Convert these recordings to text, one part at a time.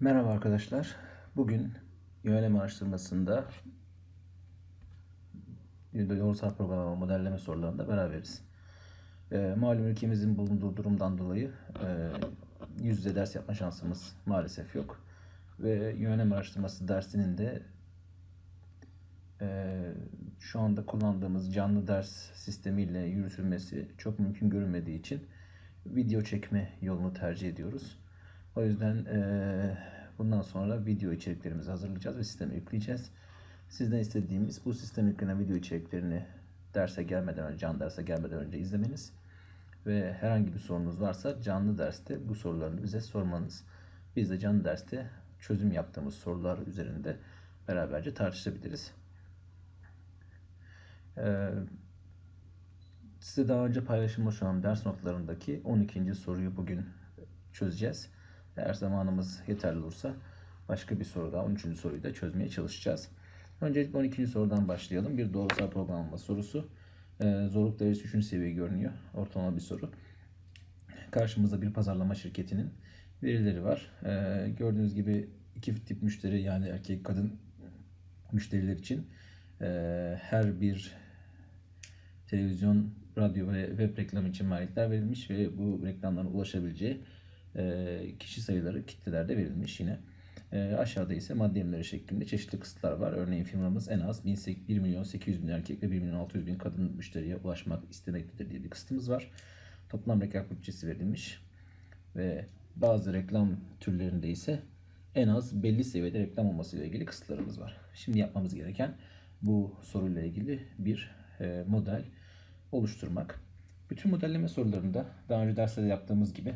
Merhaba arkadaşlar. Bugün yönelim araştırmasında doğrusal programlama modelleme sorularında beraberiz. Ee, malum ülkemizin bulunduğu durumdan dolayı e, yüz yüze ders yapma şansımız maalesef yok. Ve yönelim araştırması dersinin de e, şu anda kullandığımız canlı ders sistemiyle yürütülmesi çok mümkün görünmediği için video çekme yolunu tercih ediyoruz. O yüzden eee, bundan sonra video içeriklerimizi hazırlayacağız ve sisteme yükleyeceğiz. Sizden istediğimiz bu sisteme yüklenen video içeriklerini derse gelmeden önce, canlı derse gelmeden önce izlemeniz ve herhangi bir sorunuz varsa canlı derste bu sorularını bize sormanız. Biz de canlı derste çözüm yaptığımız sorular üzerinde beraberce tartışabiliriz. Eee Size daha önce paylaşılmış olan ders notlarındaki 12. soruyu bugün çözeceğiz. Eğer zamanımız yeterli olursa başka bir soru daha 13. soruyu da çözmeye çalışacağız. Öncelikle 12. sorudan başlayalım. Bir doğrusal programlama sorusu. Ee, zorluk derecesi 3. seviye görünüyor. Ortalama bir soru. Karşımızda bir pazarlama şirketinin verileri var. Ee, gördüğünüz gibi iki tip müşteri yani erkek kadın müşteriler için e, her bir televizyon, radyo ve web reklamı için maliyetler verilmiş ve bu reklamların ulaşabileceği kişi sayıları kitlelerde verilmiş yine. E, aşağıda ise maddi emleri şeklinde çeşitli kısıtlar var. Örneğin firmamız en az 1 milyon 800 bin erkek ve 1 milyon 600 bin kadın müşteriye ulaşmak istemektedir diye bir kısıtımız var. Toplam reklam bütçesi verilmiş ve bazı reklam türlerinde ise en az belli seviyede reklam olması ile ilgili kısıtlarımız var. Şimdi yapmamız gereken bu soruyla ilgili bir e, model oluşturmak. Bütün modelleme sorularında daha önce derslerde yaptığımız gibi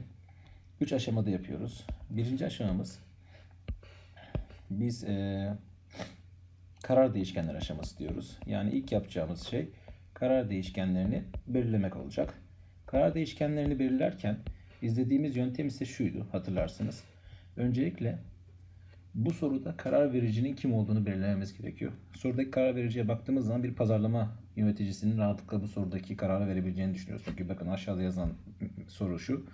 3 aşamada yapıyoruz. Birinci aşamamız biz e, karar değişkenler aşaması diyoruz. Yani ilk yapacağımız şey karar değişkenlerini belirlemek olacak. Karar değişkenlerini belirlerken izlediğimiz yöntem ise şuydu hatırlarsınız. Öncelikle bu soruda karar vericinin kim olduğunu belirlememiz gerekiyor. Sorudaki karar vericiye baktığımız zaman bir pazarlama yöneticisinin rahatlıkla bu sorudaki kararı verebileceğini düşünüyoruz. Çünkü bakın aşağıda yazan soru şu.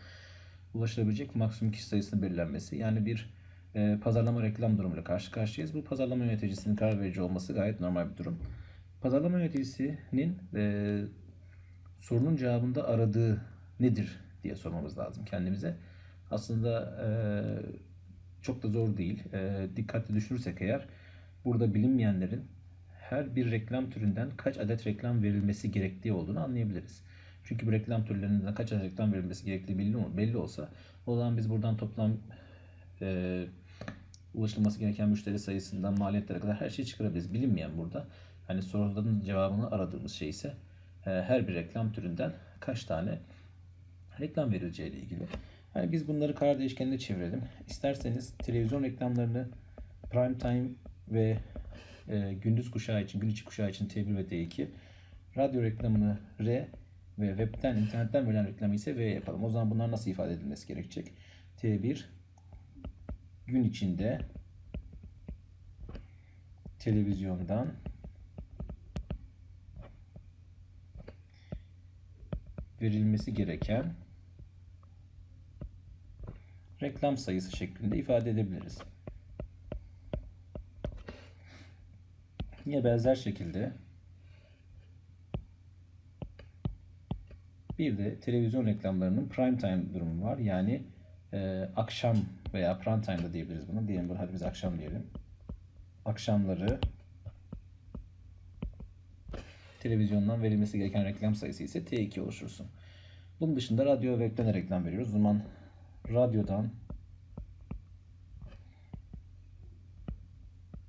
Ulaşılabilecek maksimum kişi sayısının belirlenmesi. Yani bir e, pazarlama reklam durumuyla karşı karşıyayız. Bu pazarlama yöneticisinin karar verici olması gayet normal bir durum. Pazarlama yöneticisinin e, sorunun cevabında aradığı nedir diye sormamız lazım kendimize. Aslında e, çok da zor değil. E, dikkatli düşünürsek eğer burada bilinmeyenlerin her bir reklam türünden kaç adet reklam verilmesi gerektiği olduğunu anlayabiliriz. Çünkü bu reklam türlerinden kaç adet reklam verilmesi gerektiği belli, belli olsa o zaman biz buradan toplam e, ulaşılması gereken müşteri sayısından maliyetlere kadar her şeyi çıkarabiliriz. Bilinmeyen burada. Hani soruların cevabını aradığımız şey ise e, her bir reklam türünden kaç tane reklam verileceği ile ilgili. Yani biz bunları karar değişkenine çevirelim. İsterseniz televizyon reklamlarını prime time ve e, gündüz kuşağı için, gün içi kuşağı için T1 ve D2. Radyo reklamını R ve webten, internetten verilen reklamı ise V yapalım. O zaman bunlar nasıl ifade edilmesi gerekecek? T1 gün içinde televizyondan verilmesi gereken reklam sayısı şeklinde ifade edebiliriz. Yine benzer şekilde bir de televizyon reklamlarının prime time durumu var. Yani e, akşam veya prime time da diyebiliriz bunu. Diyelim hadi biz akşam diyelim. Akşamları televizyondan verilmesi gereken reklam sayısı ise T2 oluştursun. Bunun dışında radyo ve webten reklam veriyoruz. O zaman radyodan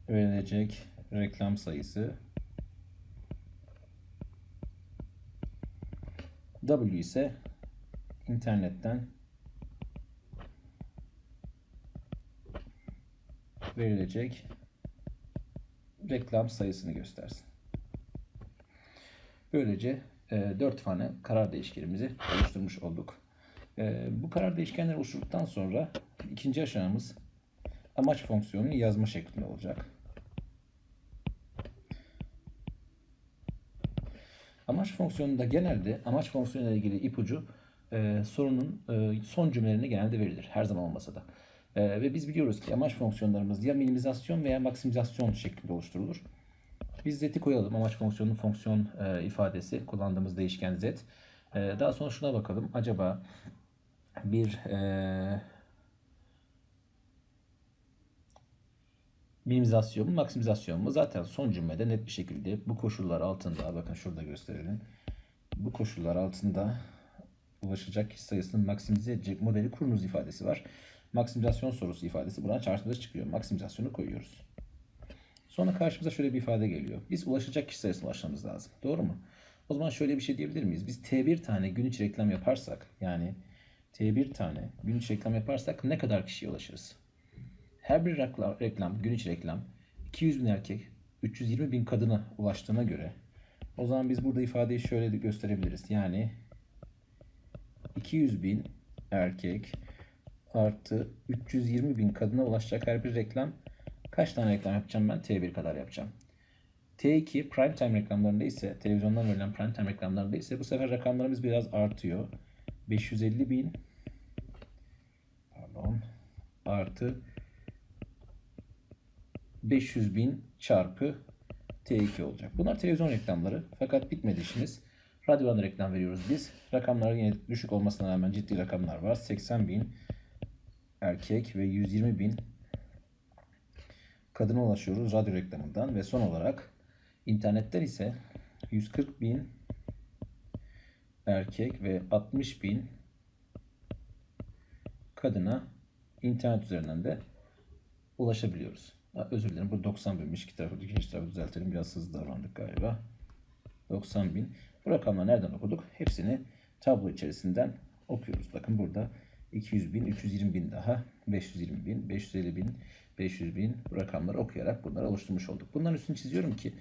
verilecek reklam sayısı W ise internetten verilecek reklam sayısını göstersin. Böylece e, 4 tane karar değişkenimizi oluşturmuş olduk. E, bu karar değişkenleri oluşturduktan sonra ikinci aşamamız amaç fonksiyonunu yazma şeklinde olacak. Amaç fonksiyonunda genelde amaç fonksiyonuyla ilgili ipucu e, sorunun e, son cümlelerinde genelde verilir. Her zaman olmasa da. Ee, ve biz biliyoruz ki amaç fonksiyonlarımız ya minimizasyon veya maksimizasyon şeklinde oluşturulur. Biz z''i koyalım. Amaç fonksiyonunun fonksiyon e, ifadesi kullandığımız değişken z. E, daha sonra şuna bakalım. Acaba bir e, minimizasyon mu maksimizasyon mu? Zaten son cümlede net bir şekilde bu koşullar altında bakın şurada gösterelim. Bu koşullar altında ulaşacak kişi sayısını maksimize edecek modeli kurunuz ifadesi var. Maksimizasyon sorusu ifadesi buradan karşımıza çıkıyor. Maksimizasyonu koyuyoruz. Sonra karşımıza şöyle bir ifade geliyor. Biz ulaşacak kişi sayısına ulaşmamız lazım. Doğru mu? O zaman şöyle bir şey diyebilir miyiz? Biz T1 tane gün içi reklam yaparsak yani T1 tane gün içi reklam yaparsak ne kadar kişiye ulaşırız? Her bir reklam, reklam gün içi reklam 200 bin erkek 320 bin kadına ulaştığına göre o zaman biz burada ifadeyi şöyle de gösterebiliriz. Yani 200 bin erkek artı 320 bin kadına ulaşacak her bir reklam kaç tane reklam yapacağım ben? T1 kadar yapacağım. T2 prime time reklamlarında ise televizyondan verilen prime time reklamlarında ise bu sefer rakamlarımız biraz artıyor. 550 bin pardon artı 500 bin çarpı T2 olacak. Bunlar televizyon reklamları. Fakat bitmedi işimiz. Radyodan da reklam veriyoruz biz. Rakamlar yine düşük olmasına rağmen ciddi rakamlar var. 80 bin erkek ve 120 bin kadına ulaşıyoruz radyo reklamından ve son olarak internetten ise 140 bin erkek ve 60 bin kadına internet üzerinden de ulaşabiliyoruz. Özür dilerim bu 90 binmiş. İki tarafı ikinci tarafı düzeltelim. Biraz hızlı davrandık galiba. 90 bin. Bu rakamları nereden okuduk? Hepsini tablo içerisinden okuyoruz. Bakın burada 200 bin, 320 bin daha, 520 bin, 550 bin, 500 bin bu rakamları okuyarak bunları oluşturmuş olduk. Bunların üstünü çiziyorum ki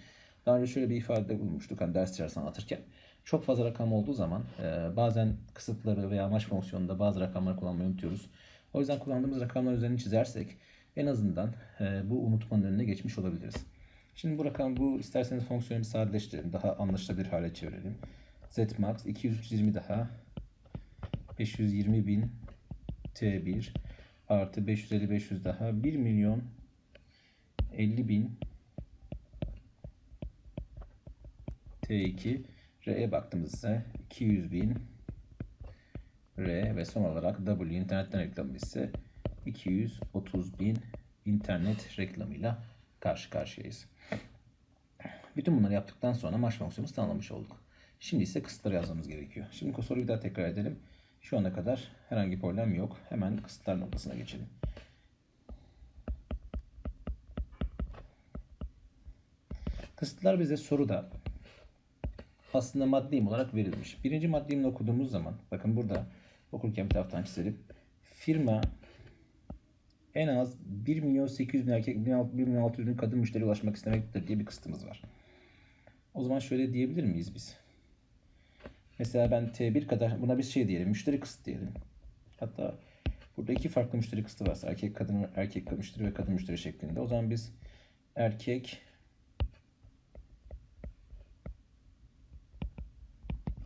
daha önce şöyle bir ifade bulmuştuk hani ders içerisinde anlatırken. Çok fazla rakam olduğu zaman e, bazen kısıtları veya amaç fonksiyonunda bazı rakamları kullanmayı unutuyoruz. O yüzden kullandığımız rakamlar üzerine çizersek en azından e, bu unutmanın önüne geçmiş olabiliriz. Şimdi bu rakam bu isterseniz fonksiyonu bir sadeleştirelim. Daha anlaşılabilir hale çevirelim. Z max 200 320 daha 520 bin T1 artı 550 500 daha 1 milyon 50 bin T2 R'ye baktığımızda 200 bin R ve son olarak W internetten reklamı ise 230 bin internet reklamıyla karşı karşıyayız. Bütün bunları yaptıktan sonra maç fonksiyonumuzu tanımlamış olduk. Şimdi ise kısıtları yazmamız gerekiyor. Şimdi soruyu bir daha tekrar edelim. Şu ana kadar herhangi bir problem yok. Hemen kısıtlar noktasına geçelim. Kısıtlar bize soruda aslında maddiyim olarak verilmiş. Birinci maddiyimini okuduğumuz zaman bakın burada okurken bir taraftan çizelim. Firma en az 1 milyon 800 bin erkek 1 milyon 600 bin kadın müşteri ulaşmak istemektedir diye bir kısıtımız var. O zaman şöyle diyebilir miyiz biz? Mesela ben T1 kadar buna bir şey diyelim. Müşteri kısıt diyelim. Hatta burada iki farklı müşteri kısıtı varsa erkek kadın erkek müşteri ve kadın müşteri şeklinde. O zaman biz erkek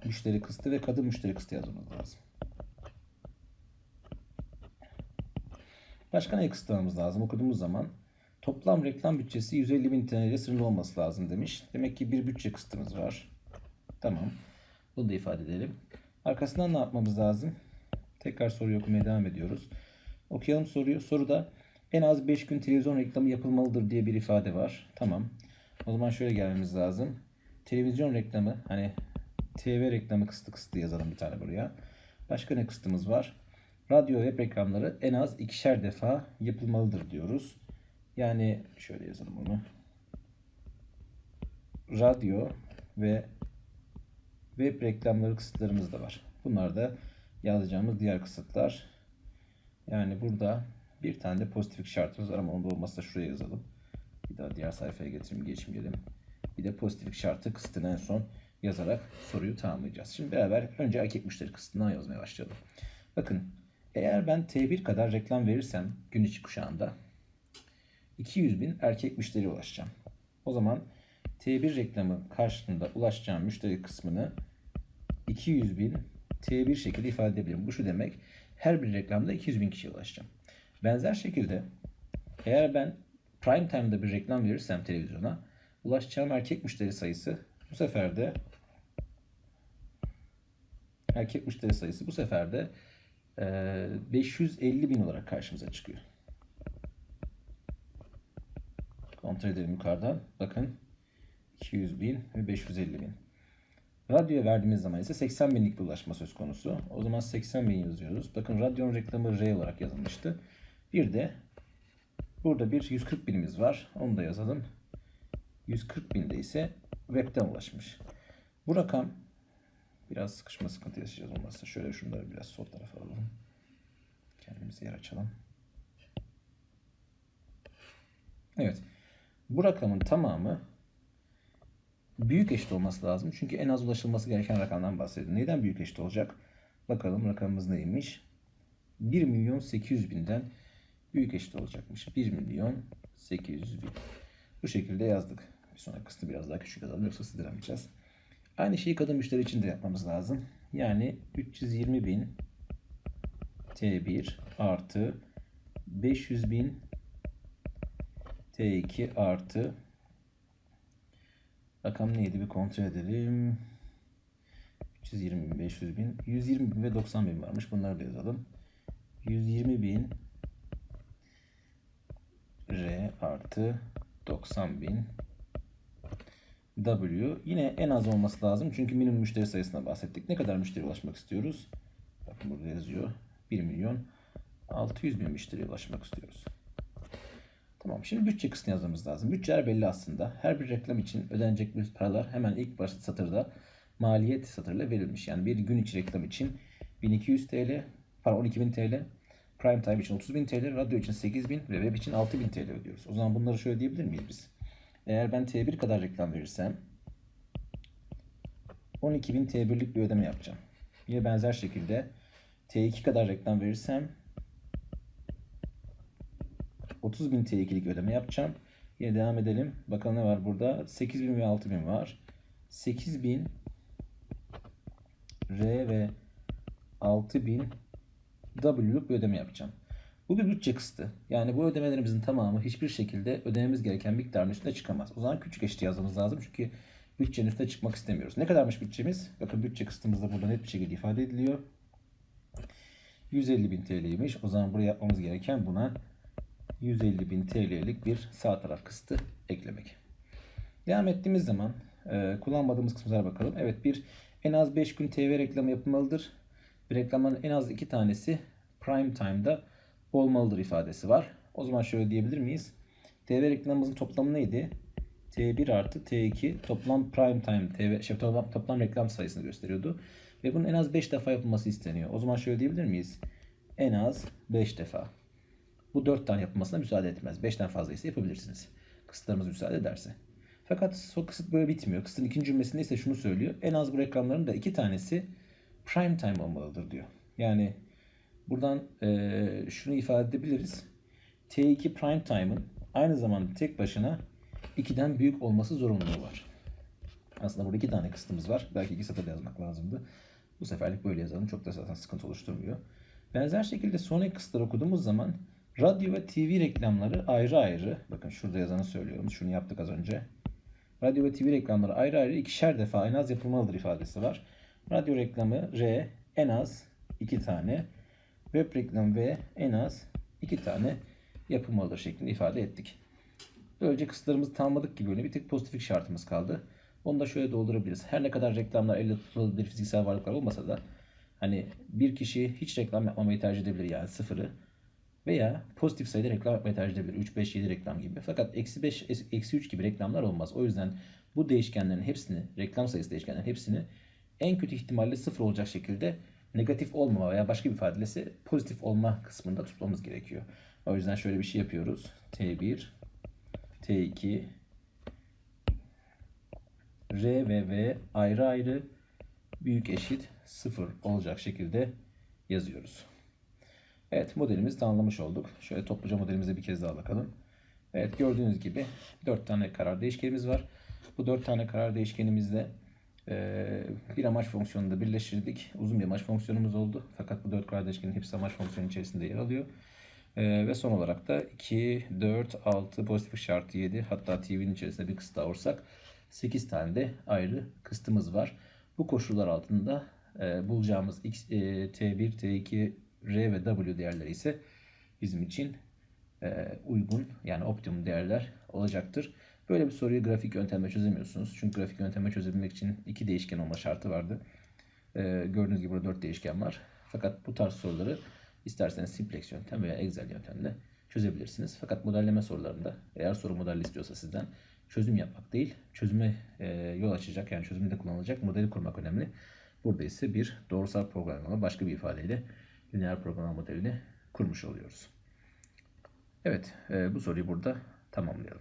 müşteri kısıtı ve kadın müşteri kısıtı yazmamız lazım. Başka ne kısıtlamamız lazım okuduğumuz zaman? Toplam reklam bütçesi 150 bin TL sınırlı olması lazım demiş. Demek ki bir bütçe kısıtımız var. Tamam. Bunu da ifade edelim. Arkasından ne yapmamız lazım? Tekrar soruyu okumaya devam ediyoruz. Okuyalım soruyu. Soruda en az 5 gün televizyon reklamı yapılmalıdır diye bir ifade var. Tamam. O zaman şöyle gelmemiz lazım. Televizyon reklamı hani TV reklamı kısıtı kısıtı yazalım bir tane buraya. Başka ne kısıtımız var? Radyo web reklamları en az ikişer defa yapılmalıdır diyoruz. Yani şöyle yazalım bunu. Radyo ve web reklamları kısıtlarımız da var. Bunlar da yazacağımız diğer kısıtlar. Yani burada bir tane de pozitif şartımız var ama onun da olmazsa şuraya yazalım. Bir daha diğer sayfaya getireyim, geçmeyelim. Bir de pozitif şartı kısıtını en son yazarak soruyu tamamlayacağız. Şimdi beraber önce erkek müşteri kısıtından yazmaya başlayalım. Bakın eğer ben T1 kadar reklam verirsem gün içi kuşağında 200 bin erkek müşteri ulaşacağım. O zaman T1 reklamı karşılığında ulaşacağım müşteri kısmını 200 bin T1 şekilde ifade edebilirim. Bu şu demek her bir reklamda 200 bin kişiye ulaşacağım. Benzer şekilde eğer ben prime time'da bir reklam verirsem televizyona ulaşacağım erkek müşteri sayısı bu sefer de erkek müşteri sayısı bu sefer de 550 bin olarak karşımıza çıkıyor. Kontrol edelim yukarıdan. Bakın 200 bin ve 550 bin. Radyoya verdiğimiz zaman ise 80 binlik bir ulaşma söz konusu. O zaman 80 bin yazıyoruz. Bakın radyonun reklamı R olarak yazılmıştı. Bir de burada bir 140 binimiz var. Onu da yazalım. 140 binde ise webten ulaşmış. Bu rakam biraz sıkışma sıkıntı yaşayacağız olmazsa. Şöyle şunları biraz sol tarafa alalım. Kendimize yer açalım. Evet. Bu rakamın tamamı büyük eşit olması lazım. Çünkü en az ulaşılması gereken rakamdan bahsediyor. Neden büyük eşit olacak? Bakalım rakamımız neymiş? 1 milyon 800 binden büyük eşit olacakmış. 1 milyon 800 bin. Bu şekilde yazdık. Bir sonraki kısmı biraz daha küçük yazalım yoksa sığdıramayacağız. Aynı şeyi kadın müşteri için de yapmamız lazım. Yani 320 bin T1 artı 500 bin T2 artı rakam neydi bir kontrol edelim. 320 bin, 500 bin, 120 bin ve 90 bin varmış. Bunları da yazalım. 120 bin R artı 90 bin W yine en az olması lazım. Çünkü minimum müşteri sayısına bahsettik. Ne kadar müşteri ulaşmak istiyoruz? Bakın burada yazıyor. 1 milyon 600 bin müşteriye ulaşmak istiyoruz. Tamam şimdi bütçe kısmını yazmamız lazım. Bütçeler belli aslında. Her bir reklam için ödenecek bir paralar hemen ilk baş satırda maliyet satırıyla verilmiş. Yani bir gün içi reklam için 1200 TL, pardon 12000 TL, prime time için 30000 TL, radyo için 8000 ve web için 6000 TL ödüyoruz. O zaman bunları şöyle diyebilir miyiz biz? Eğer ben T1 kadar reklam verirsem 12.000 T1'lik bir ödeme yapacağım. Yine benzer şekilde T2 kadar reklam verirsem 30.000 T2'lik ödeme yapacağım. Yine devam edelim. Bakalım ne var burada? 8.000 ve 6.000 var. 8.000 R ve 6.000 W'luk bir ödeme yapacağım. Bu bir bütçe kısıtı. Yani bu ödemelerimizin tamamı hiçbir şekilde ödememiz gereken miktarın üstüne çıkamaz. O zaman küçük eşit yazmamız lazım çünkü bütçenin üstüne çıkmak istemiyoruz. Ne kadarmış bütçemiz? Bakın bütçe kısıtımız da burada net bir şekilde ifade ediliyor. 150 bin TL'ymiş. O zaman buraya yapmamız gereken buna 150 bin TL'lik bir sağ taraf kısıtı eklemek. Devam ettiğimiz zaman e, kullanmadığımız kısımlara bakalım. Evet bir en az 5 gün TV reklamı yapılmalıdır. Bir reklamların en az 2 tanesi prime time'da olmalıdır ifadesi var. O zaman şöyle diyebilir miyiz? TV reklamımızın toplamı neydi? T1 artı T2 toplam prime time TV şey, toplam, toplam reklam sayısını gösteriyordu. Ve bunun en az 5 defa yapılması isteniyor. O zaman şöyle diyebilir miyiz? En az 5 defa. Bu 4 tane yapılmasına müsaade etmez. 5'ten fazla ise yapabilirsiniz. Kısıtlarımız müsaade ederse. Fakat o kısıt böyle bitmiyor. Kısıtın ikinci cümlesinde ise şunu söylüyor. En az bu reklamların da iki tanesi prime time olmalıdır diyor. Yani buradan eee, şunu ifade edebiliriz. T2 prime time'ın aynı zamanda tek başına 2'den büyük olması zorunluluğu var. Aslında burada iki tane kısıtımız var. Belki iki satır yazmak lazımdı. Bu seferlik böyle yazalım. Çok da zaten sıkıntı oluşturmuyor. Benzer şekilde sonraki kısıtları okuduğumuz zaman radyo ve TV reklamları ayrı ayrı. Bakın şurada yazanı söylüyorum. Şunu yaptık az önce. Radyo ve TV reklamları ayrı ayrı ikişer defa en az yapılmalıdır ifadesi var. Radyo reklamı R en az iki tane. Web reklamı V en az iki tane yapılmalıdır şeklinde ifade ettik. Böylece kısıtlarımızı tamamladık gibi böyle bir tek pozitif şartımız kaldı. Onu da şöyle doldurabiliriz. Her ne kadar reklamlar elle tutulabilir fiziksel varlıklar olmasa da hani bir kişi hiç reklam yapmamayı tercih edebilir yani sıfırı veya pozitif sayıda reklam yapmayı tercih edebilir. 3, 5, 7 reklam gibi. Fakat eksi 5, eksi 3 gibi reklamlar olmaz. O yüzden bu değişkenlerin hepsini, reklam sayısı değişkenlerin hepsini en kötü ihtimalle sıfır olacak şekilde negatif olmama veya başka bir ifadeyle pozitif olma kısmında tutmamız gerekiyor. O yüzden şöyle bir şey yapıyoruz. T1, T2, R ve V ayrı ayrı büyük eşit 0 olacak şekilde yazıyoruz. Evet modelimizi tamamlamış olduk. Şöyle topluca modelimize bir kez daha bakalım. Evet gördüğünüz gibi 4 tane karar değişkenimiz var. Bu 4 tane karar değişkenimizle eee, bir amaç fonksiyonunu da birleştirdik. Uzun bir amaç fonksiyonumuz oldu. Fakat bu 4 karar değişkenin hepsi amaç fonksiyonu içerisinde yer alıyor. Ee, ve son olarak da 2, 4, 6, pozitif şartı 7 hatta TV'nin içerisinde bir kısıt olursak 8 tane de ayrı kıstımız var. Bu koşullar altında e, bulacağımız X, e, T1, T2, R ve W değerleri ise bizim için e, uygun yani optimum değerler olacaktır. Böyle bir soruyu grafik yöntemle çözemiyorsunuz. Çünkü grafik yöntemle çözebilmek için iki değişken olma şartı vardı. E, gördüğünüz gibi burada 4 değişken var. Fakat bu tarz soruları isterseniz simplex yöntem veya Excel yöntemle çözebilirsiniz. Fakat modelleme sorularında eğer soru model istiyorsa sizden çözüm yapmak değil, çözüme e, yol açacak yani çözümde kullanılacak modeli kurmak önemli. Burada ise bir doğrusal programlama başka bir ifadeyle lineer programlama modelini kurmuş oluyoruz. Evet, e, bu soruyu burada tamamlayalım.